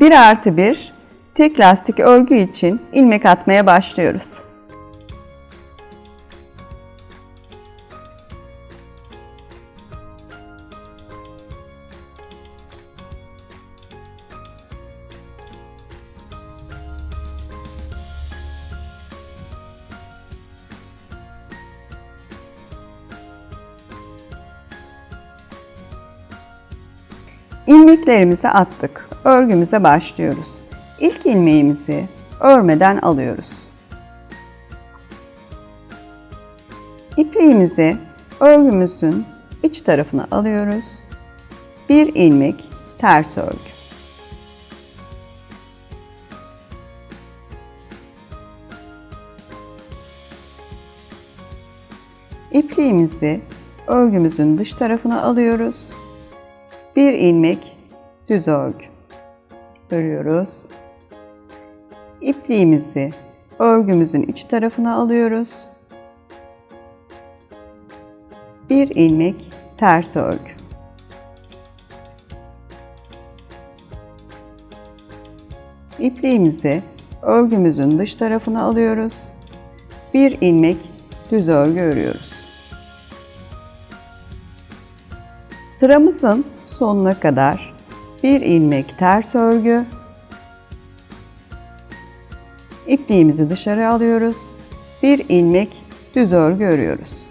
1 artı 1 tek lastik örgü için ilmek atmaya başlıyoruz. İlmeklerimizi attık. Örgümüze başlıyoruz. İlk ilmeğimizi örmeden alıyoruz. İpliğimizi örgümüzün iç tarafına alıyoruz. Bir ilmek ters örgü. İpliğimizi örgümüzün dış tarafına alıyoruz bir ilmek düz örgü örüyoruz. İpliğimizi örgümüzün iç tarafına alıyoruz. Bir ilmek ters örgü. İpliğimizi örgümüzün dış tarafına alıyoruz. Bir ilmek düz örgü örüyoruz. Sıramızın sonuna kadar bir ilmek ters örgü, ipliğimizi dışarı alıyoruz. Bir ilmek düz örgü örüyoruz.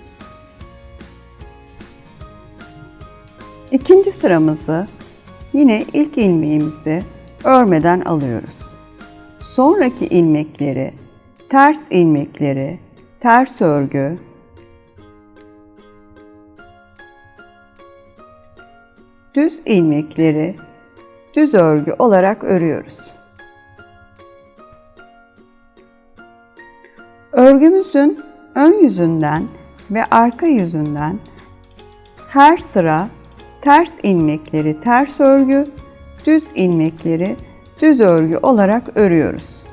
İkinci sıramızı yine ilk ilmeğimizi örmeden alıyoruz. Sonraki ilmekleri, ters ilmekleri, ters örgü, düz ilmekleri düz örgü olarak örüyoruz. Örgümüzün ön yüzünden ve arka yüzünden her sıra ters ilmekleri ters örgü, düz ilmekleri düz örgü olarak örüyoruz.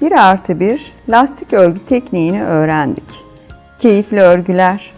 Bir artı bir lastik örgü tekniğini öğrendik. Keyifli örgüler,